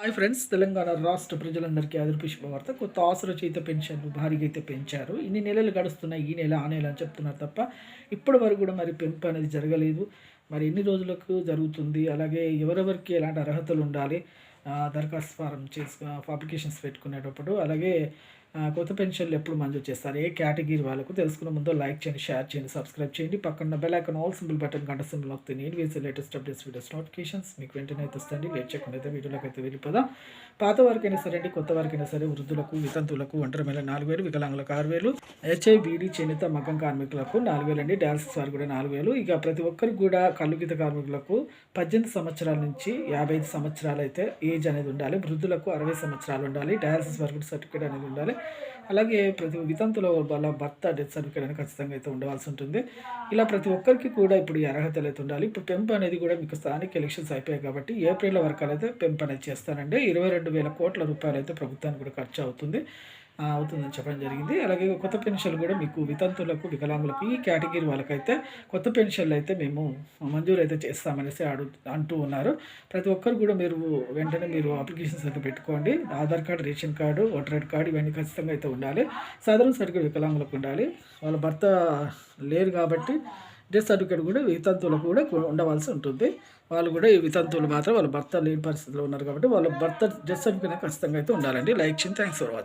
Hi friends Telangana రాష్ట్ర ప్రజలందరికీ అదుపు శుభవార్త. కొత్త ఆసురచయిత పెన్షన్లు భారీగా అయితే పెంచారు. ఇన్ని నెలలు గడుస్తున్నాయి ఈ నెల ఆ నెల అని చెప్తున్నారు తప్ప ఇప్పటి వరకు కూడా మరి పెంపు అనేది జరగలేదు. మరి ఎన్ని రోజులకు జరుగుతుంది? అలాగే ఎవరెవరికి ఎలాంటి అర్హతలు ఉండాలి? దరఖాస్తు ఫారం చేసుకు అప్లికేషన్స్ పెట్టుకునేటప్పుడు అలాగే కొత్త పెన్షన్లు ఎప్పుడు మంజూరు చేస్తారు? ఏ కేటగిరీ వాళ్ళకు తెలుసుకున్న ముందు లైక్ చేయండి షేర్ చేయండి సబ్స్క్రైబ్ చేయండి. పక్కన bell icon all symbol button గంట సింబల్ వస్తే నేను వేసే లేటెస్ట్ అప్డేట్స్ వీడియోస్ నోటిఫికేషన్స్. మీకు వెంటనే అయితే వస్తుంది లేట్ చేయకుండా అయితే వీడియోలోకి అయితే వెళ్ళిపోదాం. పాత వారికైనా సరే అండి కొత్త వారికైనా సరే వృద్ధులకు వితంతువులకు ఒంటరి మేళ నాలుగు వేలు వికలాంగులకు ఆరు వేలు హెచ్ఐబిడి చేనేత మగ్గం కార్మికులకు నాలుగు వేలు అండి. డయాలసిస్ వారు కూడా నాలుగు వేలు. ఇక ప్రతి ఒక్కరికి కూడా కళ్ళు గీత కార్మికులకు పద్దెనిమిది సంవత్సరాల నుంచి యాభై ఐదు సంవత్సరాలు అయితే ఏజ్ అనేది ఉండాలి వృద్ధులకు అరవై సంవత్సరాలు ఉండాలి డయాలసిస్ వారికి సర్టిఫికేట్ అనేది ఉండాలి. అలాగే ప్రతి వితంతుల వాళ్ళ భర్త డెత్ సర్టిఫికేట్ అనేది ఖచ్చితంగా అయితే ఉండవలసి ఉంటుంది. ఇలా ప్రతి ఒక్కరికి కూడా ఇప్పుడు ఈ అర్హతలు అయితే ఉండాలి ఇప్పుడు పెంపు అనేది కూడా మీకు స్థానిక ఎలక్షన్స్ అయిపోయాయి కాబట్టి ఏప్రిల్ వరకు అయితే పెంపు అనేది చేస్తానండి. ఇరవై రెండు వేల కోట్ల రూపాయలు అయితే ప్రభుత్వానికి కూడా ఖర్చు అవుతుంది. అవుతుందని చెప్పడం జరిగింది. అలాగే కొత్త పెన్షన్లు కూడా మీకు వితంతులకు వికలాంగులకు ఈ కేటగిరీ వాళ్ళకైతే కొత్త పెన్షన్లు అయితే మేము మంజూరు అయితే చేస్తామనేసి అడు అంటూ ఉన్నారు. ప్రతి ఒక్కరు కూడా మీరు వెంటనే మీరు అప్లికేషన్స్ అయితే పెట్టుకోండి. Aadhaar card ration card voter card ఇవన్నీ ఖచ్చితంగా అయితే ఉండాలి. సాధారణ సర్టిఫికేట్ వికలాంగులకు ఉండాలి. వాళ్ళ భర్త లేరు కాబట్టి డెత్ సర్టిఫికేట్ కూడా వితంతువులకు కూడా ఉండవలసి ఉంటుంది. వాళ్ళు కూడా ఈ వితంతువులు మాత్రం వాళ్ళ భర్త లేని పరిస్థితిలో ఉన్నారు కాబట్టి వాళ్ళ భర్త డెత్ సర్టిఫికేట్ ఖచ్చితంగా అయితే ఉండాలండి. లైక్ చేయండి. Thanks for watching.